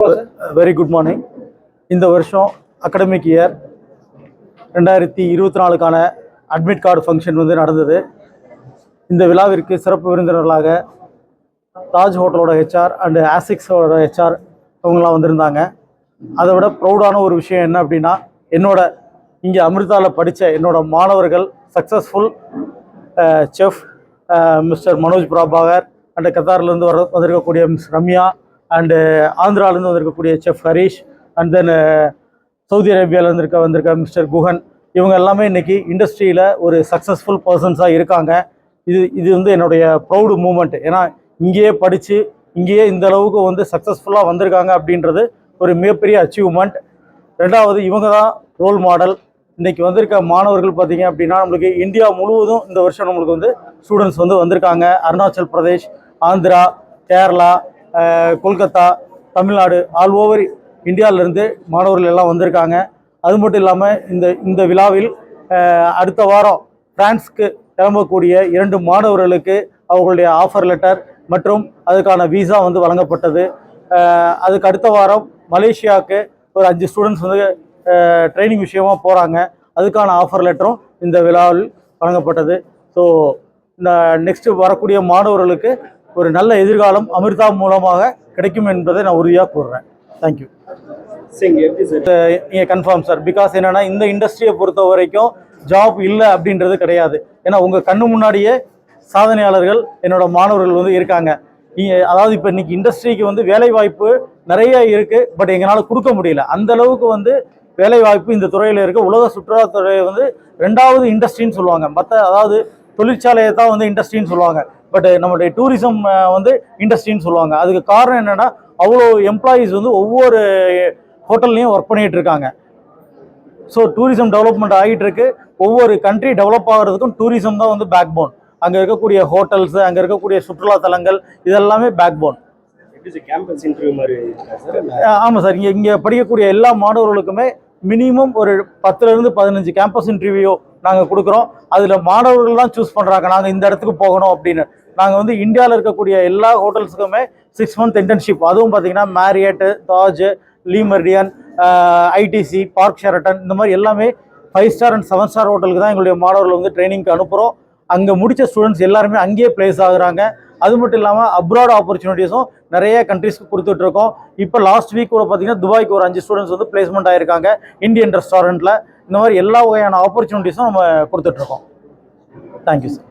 Very good morning இந்த வருஷம் academic year ரெண்டாயிரத்தி இருபத்தி நாலுக்கான அட்மிட் கார்டு ஃபங்க்ஷன் வந்து நடந்தது. இந்த விழாவிற்கு சிறப்பு விருந்தினர்களாக தாஜ் ஹோட்டலோட ஹெச்ஆர் அண்டு ஆசிக்ஸோட ஹெச்ஆர் அவங்களாம் வந்திருந்தாங்க. அதை விட ப்ரௌடான ஒரு விஷயம் என்ன அப்படின்னா என்னோட இங்கே அமிர்தாவில் படித்த என்னோட மாணவர்கள் successful chef mister Manoj Prabhakar and கத்தார்லேருந்து வர வந்திருக்கக்கூடிய மிஸ் ரம்யா அண்டு ஆந்திராவிலேருந்து வந்திருக்கக்கூடிய chef Harish and then Saudi அரேபியாவிலேருந்து இருக்க வந்திருக்க மிஸ்டர் குஹன் இவங்க எல்லாமே இன்றைக்கி இண்டஸ்ட்ரியில் ஒரு சக்ஸஸ்ஃபுல் பர்சன்ஸாக இருக்காங்க. இது இது வந்து என்னுடைய ப்ரௌடு மூமெண்ட் ஏன்னா இங்கேயே படித்து இங்கேயே இந்த அளவுக்கு வந்து சக்ஸஸ்ஃபுல்லாக வந்திருக்காங்க அப்படின்றது ஒரு மிகப்பெரிய அச்சீவ்மெண்ட் ரெண்டாவது இவங்க தான் ரோல் மாடல் இன்றைக்கி வந்திருக்க மாணவர்கள் பார்த்திங்க அப்படின்னா நம்மளுக்கு இந்தியா முழுவதும் இந்த வருஷம் நம்மளுக்கு வந்து ஸ்டூடெண்ட்ஸ் வந்து வந்திருக்காங்க. அருணாச்சல் பிரதேஷ் ஆந்திரா கேரளா கொல்கத்தா தமிழ்நாடு ஆல் ஓவர் இந்தியாவிலேருந்து மாணவர்கள் எல்லாம் வந்திருக்காங்க. அது மட்டும் இல்லாமல் இந்த இந்த விழாவில் அடுத்த வாரம் பிரான்ஸ்க்கு கிளம்பக்கூடிய இரண்டு மாணவர்களுக்கு அவர்களுடைய ஆஃபர் லெட்டர் மற்றும் அதுக்கான விசா வந்து வழங்கப்பட்டது. அதுக்கு அடுத்த வாரம் மலேசியாவுக்கு ஒரு அஞ்சு ஸ்டூடெண்ட்ஸ் வந்து ட்ரைனிங் விஷயமாக போகிறாங்க அதுக்கான ஆஃபர் லெட்டரும் இந்த விழாவில் வழங்கப்பட்டது. ஸோ இந்த நெக்ஸ்ட்டு வரக்கூடிய மாணவர்களுக்கு ஒரு நல்ல எதிர்காலம் அமிர்தா மூலமாக கிடைக்கும் என்பதை நான் உறுதியாக கூறுறேன். தேங்க்யூ நீங்கள் கன்ஃபார்ம் சார் பிகாஸ் என்னன்னா இந்த இண்டஸ்ட்ரியை பொறுத்த வரைக்கும் ஜாப் இல்லை அப்படின்றது கிடையாது. ஏன்னா உங்கள் கண்ணு முன்னாடியே சாதனையாளர்கள் என்னோட மாணவர்கள் வந்து இருக்காங்க. நீங்க- அதாவது இப்போ இன்னைக்கு இண்டஸ்ட்ரிக்கு வந்து வேலை வாய்ப்பு நிறைய இருக்கு பட் எங்களால் கொடுக்க முடியல. அந்த அளவுக்கு வந்து வேலை வாய்ப்பு இந்த துறையில் இருக்கு. உலக சுற்றுலாத்துறை வந்து ரெண்டாவது இண்டஸ்ட்ரின்னு சொல்லுவாங்க. மற்ற அதாவது தொழிற்சாலையை தான் வந்து இண்டஸ்ட்ரின்னு சொல்லுவாங்க. பட் நம்மளுடைய டூரிசம் வந்து இண்டஸ்ட்ரின்னு சொல்லுவாங்க. அதுக்கு காரணம் என்னன்னா அவ்வளோ எம்ப்ளாயீஸ் வந்து ஒவ்வொரு ஹோட்டல்லையும் ஒர்க் பண்ணிட்டு இருக்காங்க. ஸோ டூரிசம் டெவலப்மெண்ட் ஆகிட்டு இருக்கு. ஒவ்வொரு கண்ட்ரி டெவலப் ஆகிறதுக்கும் டூரிசம் தான் வந்து பேக் போன் அங்கே இருக்கக்கூடிய ஹோட்டல்ஸ் அங்கே இருக்கக்கூடிய சுற்றுலா தலங்கள் இதெல்லாமே பேக் போன் ஆமாம் சார் இங்கே இங்கே படிக்கக்கூடிய எல்லா மாணவர்களுக்குமே மினிமம் ஒரு பத்துலேருந்து பதினஞ்சு கேம்பஸ் இன்டர்வியூ நாங்கள் கொடுக்குறோம். அதில் மாணவர்கள் தான் சூஸ் பண்ணுறாங்க நாங்கள் இந்த இடத்துக்கு போகணும் அப்படின்னு. நாங்கள் வந்து இந்தியாவில் இருக்கக்கூடிய எல்லா ஹோட்டல்ஸுக்குமே சிக்ஸ் மந்த் இன்டர்ன்ஷிப் அதுவும் பார்த்தீங்கன்னா Marriott Taj Le Meridien ITC Park Sheraton இந்த மாதிரி எல்லாமே five star and seven star ஹோட்டலுக்கு தான் எங்களுடைய மாணவர்கள் வந்து ட்ரைனிங்க்கு அனுப்புகிறோம் அங்கே முடித்த ஸ்டூடெண்ட்ஸ் எல்லாருமே அங்கேயே பிளேஸ் ஆகுறாங்க. அது மட்டும் இல்லாமல் அப்ராட் ஆப்பர்ச்சுனிட்டிஸும் நிறைய கண்ட்ரீஸ்க்கு கொடுத்துட்ருக்கோம் இப்போ லாஸ்ட் வீக் கூட பார்த்தீங்கன்னா துபாய்க்கு ஒரு அஞ்சு ஸ்டூடெண்ட்ஸ் வந்து பிளேஸ்மெண்ட் ஆகிருக்காங்க இந்தியன் ரெஸ்டாரண்ட்டில் இந்த மாதிரி எல்லா வகையான ஆப்பர்ச்சுனிட்டிஸும் நம்ம கொடுத்துட்ருக்கோம் தேங்க்யூ சார்